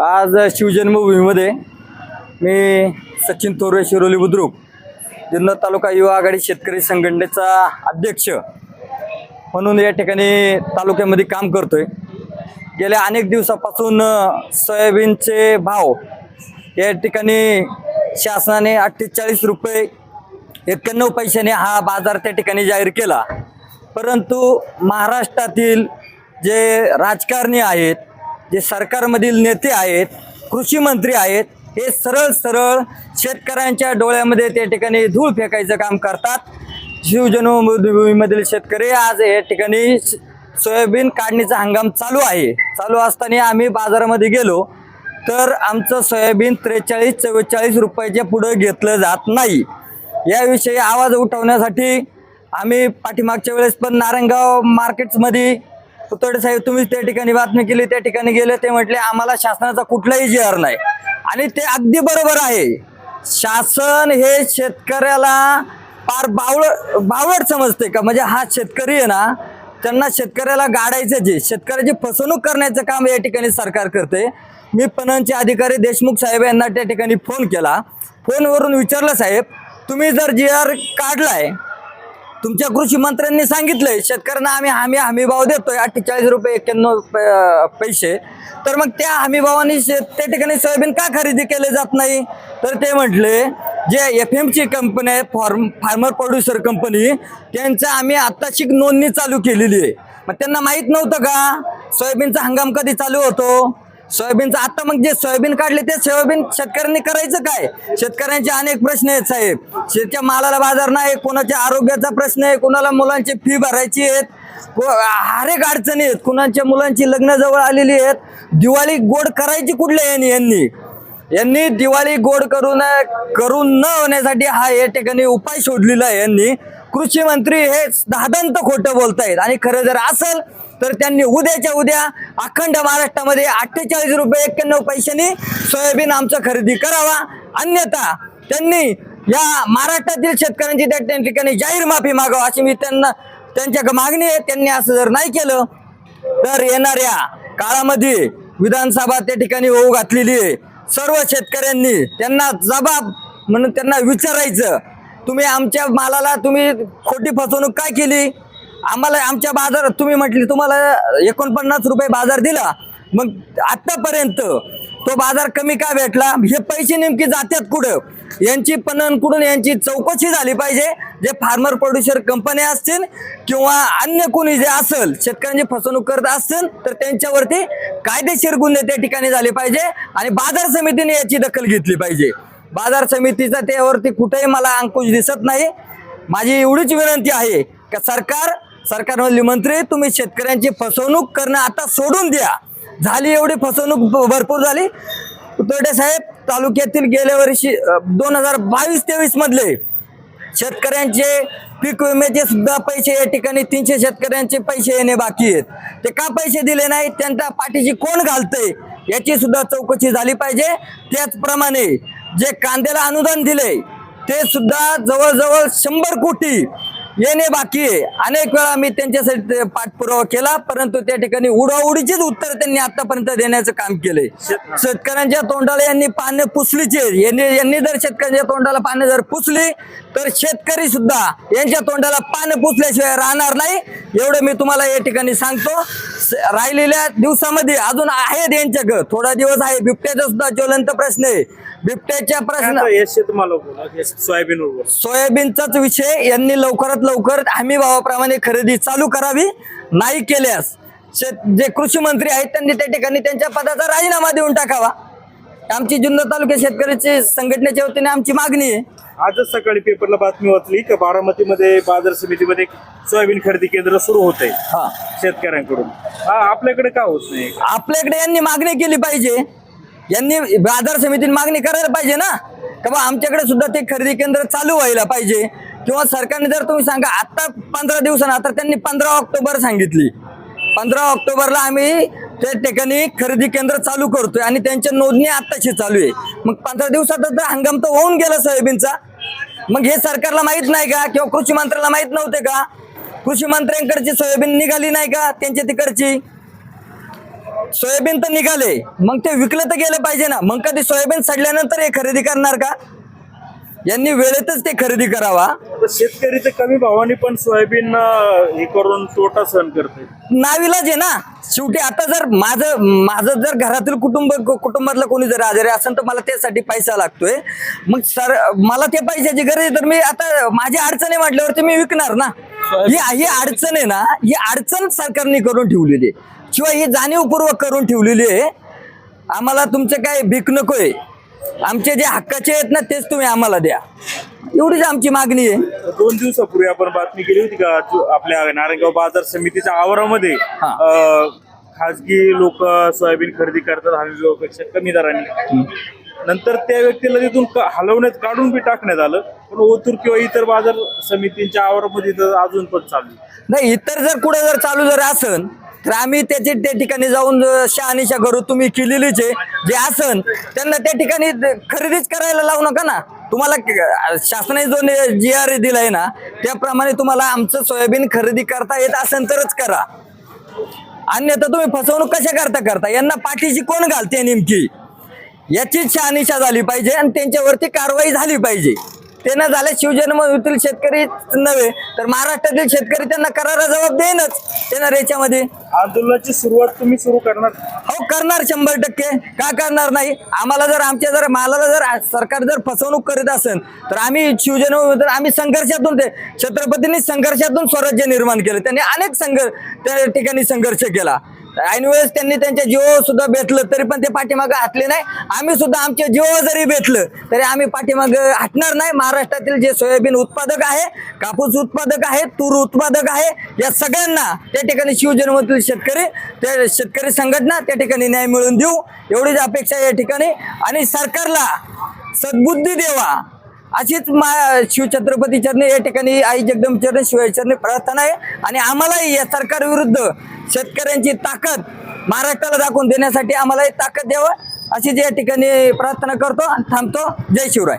आज शिवजन्मभूमीमध्ये मी सचिन थोरे शिरोली बुद्रुक जुन्नर तालुका युवा आघाडी शेतकरी संघटनेचा अध्यक्ष म्हणून या ठिकाणी तालुक्यामध्ये काम करतोय. गेल्या अनेक दिवसापासून सोयाबीनचे भाव या ठिकाणी शासनाने अठ्ठेचाळीस रुपये एक्क्याण्णव पैशाने हा बाजार त्या ठिकाणी जाहीर केला. परंतु महाराष्ट्रातील जे राजकारणी आहेत जे सरकारमधील नेते आहेत कृषी मंत्री आहेत हे सरळ सरळ शेतकऱ्यांच्या डोळ्यामध्ये त्या ठिकाणी धूळ फेकायचं काम करतात. शिवजन्मभूमीमधील शेतकरी आज या ठिकाणी सोयाबीन काढणीचा हंगाम चालू आहे. चालू असताना आम्ही बाजारामध्ये गेलो तर आमचं सोयाबीन त्रेचाळीस चव्वेचाळीस रुपयाच्या पुढं घेतलं जात नाही. याविषयी आवाज उठवण्यासाठी आम्ही पाठीमागच्या वेळेस पण नारायणगाव मार्केट्समध्ये पुतळे साहेब तुम्ही त्या ठिकाणी बातमी केली त्या ठिकाणी गेले ते म्हटले आम्हाला शासनाचा कुठलाही जी आर नाही. आणि ते अगदी बरोबर आहे. शासन हे शेतकऱ्याला फार बावळ बावळ समजते का? म्हणजे हा शेतकरी आहे ना त्यांना शेतकऱ्याला गाडायचं जे शेतकऱ्याची फसवणूक करण्याचं काम या ठिकाणी सरकार करते. मी पणनचे अधिकारी देशमुख साहेब यांना त्या ठिकाणी फोन केला. फोनवरून विचारलं साहेब तुम्ही जर जी आर काढलाय तुमच्या कृषी मंत्र्यांनी सांगितलंय शेतकऱ्यांना आम्ही हमी हमी भाव देतोय अठ्ठेचाळीस रुपये एक्क्याण्णव प- पैसे. तर मग त्या हमी भावाने शे- त्या ठिकाणी सोयाबीन का खरेदी केले जात नाही? तर ते म्हटले जे एफ एमची कंपनी आहे फॉर्म फार्मर प्रोड्युसर कंपनी त्यांचं आम्ही आत्ताशी नोंदणी चालू केलेली आहे. मग त्यांना माहीत नव्हतं का? सोयाबीनचा हंगाम कधी चालू होतो? सोयाबीनचं आता मग जे सोयाबीन काढले ते सोयाबीन शेतकऱ्यांनी करायचं काय? शेतकऱ्यांचे अनेक प्रश्न आहेत साहेब. शेतच्या मालाला बाजार नाही कोणाच्या आरोग्याचा प्रश्न आहे कोणाला मुलांची फी भरायची आहेत को- अडचणी आहेत. कुणाच्या मुलांची लग्न जवळ आलेली आहेत. दिवाळी गोड करायची कुठल्या यांनी यांनी? यांनी दिवाळी गोड करून करून न होण्यासाठी हा या ठिकाणी उपाय शोधलेला आहे यांनी. कृषी मंत्री हे दहादंत खोटं बोलतायत. आणि खरं जर असेल तर त्यांनी उद्याच्या उद्या अखंड महाराष्ट्रामध्ये अठ्ठेचाळीस रुपये एक्क्याण्णव पैशांनी सोयाबीन आमचं खरेदी करावा. अन्यथा त्यांनी या महाराष्ट्रातील शेतकऱ्यांची त्या ठिकाणी जाहीर माफी मागावं अशी मी त्यांना त्यांच्या मागणी आहे. त्यांनी असं जर नाही केलं तर येणाऱ्या काळामध्ये विधानसभा त्या ठिकाणी होऊ घातलेली आहे. सर्व शेतकऱ्यांनी त्यांना जबाब म्हणून त्यांना विचारायचं तुम्ही आमच्या मालाला तुम्ही खोटी फसवणूक काय केली? आम्हाला आमच्या बाजारात तुम्ही म्हटली तुम्हाला एकोणपन्नास रुपये बाजार दिला. मग आतापर्यंत तो बाजार कमी का भेटला? हे पैसे नेमके जातात कुठं? यांची पणन कुठून यांची चौकशी झाली पाहिजे. जे फार्मर प्रोड्युसर कंपन्या असतील किंवा अन्य कोणी जे असेल शेतकऱ्यांची फसवणूक करत असतील तर त्यांच्यावरती कायदेशीर गुन्हे त्या ठिकाणी झाले पाहिजे आणि बाजार समितीने याची दखल घेतली पाहिजे. बाजार समितीचा त्यावरती कुठेही मला अंकुश दिसत नाही. माझी एवढीच विनंती आहे का सरकार सरकारमधले मंत्री तुम्ही शेतकऱ्यांची फसवणूक करणं आता सोडून द्या. झाली एवढी फसवणूक भरपूर झाली. उतरडे साहेब तालुक्यातील गेल्या वर्षी दोन हजार बावीस तेवीस मधले शेतकऱ्यांचे पीक विम्याचे सुद्धा पैसे या ठिकाणी तीनशे शेतकऱ्यांचे पैसे येणे बाकी आहेत. ते का पैसे दिले नाहीत? त्यांच्या पाठीशी कोण घालतंय? याची सुद्धा चौकशी झाली पाहिजे. त्याचप्रमाणे जे कांद्याला अनुदान दिले ते सुद्धा जवळजवळ शंभर कोटी येणे बाकी. आहे अनेक वेळा मी त्यांच्यासाठी पाठपुरावा केला परंतु त्या ठिकाणी उडवाउडीचीच उत्तर त्यांनी आतापर्यंत देण्याचं काम केलंय. शेतकऱ्यांच्या तोंडाला यांनी पाने पुसलीचे यांनी यांनी जर शेतकऱ्यांच्या तोंडाला पाने जर पुसली तर शेतकरी सुद्धा यांच्या तोंडाला पानं पुसल्याशिवाय राहणार नाही. एवढं मी तुम्हाला या ठिकाणी सांगतो. राहिलेल्या दिवसामध्ये अजून आहेत यांच्याकडं. थोडा दिवस आहे. बिबट्याचा सुद्धा ज्वलंत प्रश्न आहे. बिबट्याच्या प्रश्न हे सोयाबीन सोयाबीनचाच विषय यांनी लवकरात लवकर हमी भावाप्रमाणे खरेदी चालू करावी नाही केल्यास शेत जे कृषी मंत्री आहेत त्यांनी त्या ठिकाणी त्यांच्या पदाचा राजीनामा देऊन टाकावा. आमची जुन्नर तालुक्या शेतकऱ्याची संघटनेच्या वतीने आमची मागणी आहे. आजच सकाळी पेपरला बातमी वाचली की बारामतीमध्ये बाजार समितीमध्ये सोयाबीन खरेदी केंद्र सुरू होत आहे हा. शेतकऱ्यांकडून. हा आपल्याकडे का होत नाही? आपल्याकडे यांनी मागणी केली पाहिजे. यांनी बाजार समितीने मागणी करायला पाहिजे ना? का बा आमच्याकडे सुद्धा ते खरेदी केंद्र चालू व्हायला पाहिजे. किंवा सरकारने जर तुम्ही सांगा आता पंधरा दिवसांना तर त्यांनी पंधरा ऑक्टोबर सांगितली. पंधरा ऑक्टोबरला आम्ही त्या ठिकाणी खरेदी केंद्र चालू करतोय आणि त्यांच्या नोंदणी आत्ताशी चालू आहे. मग पंधरा दिवसातच तर हंगाम तर होऊन गेला सोयाबीनचा. मग हे सरकारला माहीत नाही का? किंवा कृषी मंत्र्याला माहीत नव्हते का? कृषी मंत्र्यांकडची सोयाबीन निघाली नाही का? त्यांच्या तिकडची. सोयाबीन तर निघाले. मग ते विकलं तर गेलं पाहिजे ना. मग कधी सोयाबीन सडल्यानंतर हे खरेदी करणार का? यांनी वेळेतच ते खरेदी करावा. शेतकरी तर कमी भावाने पण सोयाबीन हे करून तोटा सहन करते नाविलाज आहे ना. शेवटी आता जर माझं माझं जर घरातील कुटुंब कुटुंबातलं कोणी जर आजारी असेल तर मला त्यासाठी पैसा लागतोय. मग सर मला ते पैशाची गरज आहे तर मी आता माझी अडचण आहे म्हटल्यावरती मी विकणार ना. ही ही अडचण आहे ना. ही अडचण सरकारने करून ठेवलेली आहे. किंवा ही जाणीवपूर्वक करून ठेवलेली आहे. आम्हाला तुमचे काय भीक नकोय. आमचे जे हक्काचे आहेत ना तेच तुम्ही आम्हाला द्या. एवढीच आमची मागणी आहे. दोन दिवसापूर्वी आपण बातमी केली होती का जो आपल्या नारायणगाव बाजार समितीच्या आवारामध्ये हा. अं, खाजगी लोक सोयाबीन खरेदी करतात हमी भावापेक्षा कमी दराने. नंतर त्या व्यक्तीला तिथून क- हलवण्यात काढून बी टाकण्यात आलं. पण ओतूर किंवा इतर बाजार समितींच्या आवारामध्ये तर अजून पण चालू आहे. नाही इतर जर कुठे जर चालू जर असन तर आम्ही त्याचे त्या ठिकाणी जाऊन शहानिशा करू तुम्ही केलेलीच आहे जे असन त्यांना त्या ठिकाणी खरेदीच करायला लावू नका ना. तुम्हाला शासनाने जो जी आर दिलाय ना त्याप्रमाणे तुम्हाला आमचं सोयाबीन खरेदी करता येत असेल तरच करा. अन्यथा तुम्ही फसवणूक कशा करता करता? यांना पाठीशी कोण घालते नेमकी? याचीच शहानिशा झाली पाहिजे आणि त्यांच्यावरती कारवाई झाली पाहिजे. ते न झाल्या शिवजन्मभूमीतील शेतकरी नव्हे तर महाराष्ट्रातील शेतकरी त्यांना करारा जबाब देईनच. त्यांना याच्यामध्ये आंदोलनाची सुरुवात तुम्ही सुरू करणार. हो करणार शंभर टक्के. का करणार नाही? आम्हाला जर आमच्या जर मालाला जर सरकार जर फसवणूक करीत असेल तर आम्ही शिवजन्मभूमी तर आम्ही संघर्षातून ते छत्रपतींनी संघर्षातून स्वराज्य निर्माण केलं. त्यांनी अनेक संघर्ष त्या ठिकाणी संघर्ष केला. ऐनवेळेस त्यांनी त्यांच्या जीव सुद्धा बेतलं तरी पण ते पाठीमागं हटले नाही. आम्ही सुद्धा आमच्या जीव जरी बेतलं तरी आम्ही पाठीमागं हटणार नाही. महाराष्ट्रातील जे सोयाबीन उत्पादक आहे कापूस उत्पादक आहे तूर उत्पादक आहे या सगळ्यांना त्या ठिकाणी शिवजन्मातील शेतकरी त्या शेतकरी संघटना त्या ठिकाणी न्याय मिळवून देऊ. एवढीच अपेक्षा या ठिकाणी. आणि सरकारला सद्बुद्धी देवा. अशीच मा शिवछत्रपती चरणे या ठिकाणी आई जगदंब चरणे शिवाय चरणे प्रार्थना आहे. आणि आम्हालाही या सरकारविरुद्ध शेतकऱ्यांची ताकद महाराष्ट्राला दाखवून देण्यासाठी आम्हाला ताकद द्यावं अशीच या ठिकाणी प्रार्थना करतो आणि थांबतो. जय शिवराय.